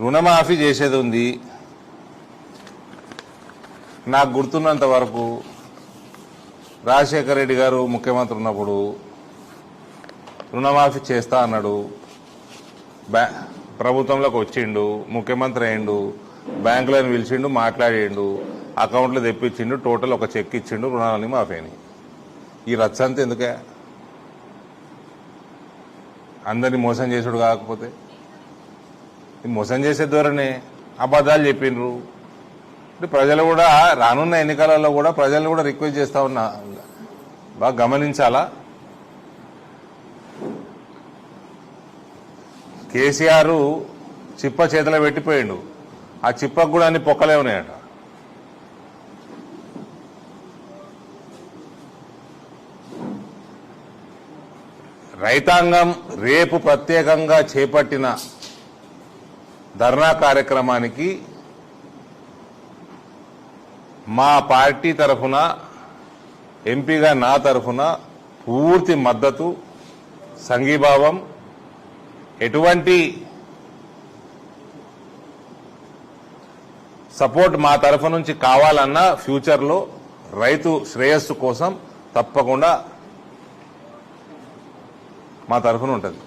రుణమాఫీ చేసేది ఉంది. నాకు గుర్తున్నంత వరకు రాజశేఖర రెడ్డి గారు ముఖ్యమంత్రి ఉన్నప్పుడు రుణమాఫీ చేస్తా అన్నాడు. బ్యా ప్రభుత్వంలోకి వచ్చిండు ముఖ్యమంత్రి అయిండు బ్యాంకులను పిలిచిండు మాట్లాడిండు అకౌంట్లు తెప్పించిండు టోటల్ ఒక చెక్ ఇచ్చిండు రుణాలని మాఫీ అని ఈ రచ్చంతా ఎందుకే? అందరినీ మోసం చేసుడు కాకపోతే మోసం చేసే ధోరణి అబద్ధాలు చెప్పిండ్రు. ప్రజలు కూడా రానున్న ఎన్నికలలో కూడా ప్రజలు కూడా రిక్వెస్ట్ చేస్తా ఉన్నా. బాగా గమనించాలా? కేసీఆర్ చిప్ప చేతిలో పెట్టిపోయిండు. ఆ చిప్పకు కూడా అన్ని పొక్కలే ఉన్నాయట. రైతాంగం రేపు ప్రత్యేకంగా చేపట్టిన ధర్నా కార్యక్రమానికి మా పార్టీ తరఫున ఎంపీగా నా తరఫున పూర్తి మద్దతు సంఘీభావం ఎటువంటి సపోర్ట్ మా తరఫు నుంచి కావాలన్నా ఫ్యూచర్లో రైతు శ్రేయస్సు కోసం తప్పకుండా మా తరఫున ఉంటుంది.